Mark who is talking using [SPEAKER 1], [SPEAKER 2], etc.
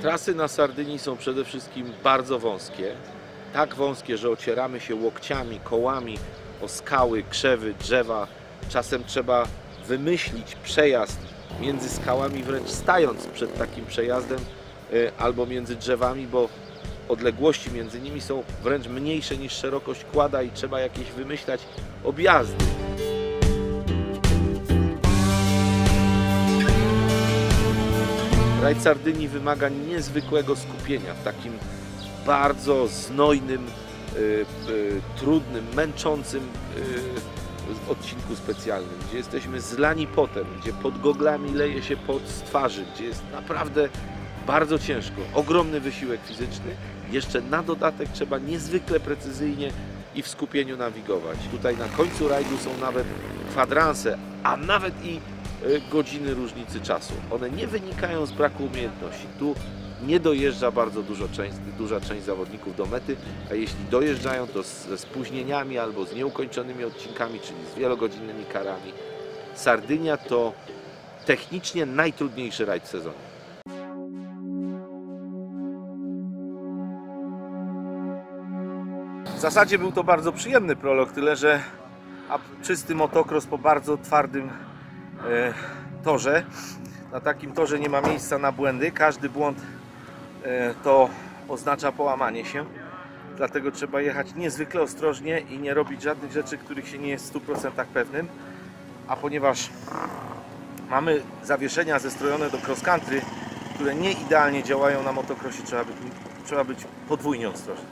[SPEAKER 1] Trasy na Sardynii są przede wszystkim bardzo wąskie. Tak wąskie, że ocieramy się łokciami, kołami o skały, krzewy, drzewa. Czasem trzeba wymyślić przejazd między skałami, wręcz stając przed takim przejazdem y, albo między drzewami, bo odległości między nimi są wręcz mniejsze niż szerokość kłada i trzeba jakieś wymyślać objazdy. Rajd Sardynii wymaga niezwykłego skupienia w takim bardzo znojnym, y, y, trudnym, męczącym y, odcinku specjalnym, gdzie jesteśmy zlani potem, gdzie pod goglami leje się pot z twarzy, gdzie jest naprawdę bardzo ciężko, ogromny wysiłek fizyczny. Jeszcze na dodatek trzeba niezwykle precyzyjnie i w skupieniu nawigować. Tutaj na końcu rajdu są nawet kwadranse, a nawet i godziny różnicy czasu. One nie wynikają z braku umiejętności. Tu nie dojeżdża bardzo dużo część, duża część zawodników do mety, a jeśli dojeżdżają, to ze spóźnieniami albo z nieukończonymi odcinkami, czyli z wielogodzinnymi karami. Sardynia to technicznie najtrudniejszy rajd w sezonie. W zasadzie był to bardzo przyjemny prolog, tyle że czysty motocross po bardzo twardym torze. Na takim torze nie ma miejsca na błędy. Każdy błąd e, to oznacza połamanie się. Dlatego trzeba jechać niezwykle ostrożnie i nie robić żadnych rzeczy, których się nie jest w 100% pewnym. A ponieważ mamy zawieszenia zestrojone do cross country, które nie idealnie działają na motocrossie, trzeba być, trzeba być podwójnie ostrożnym.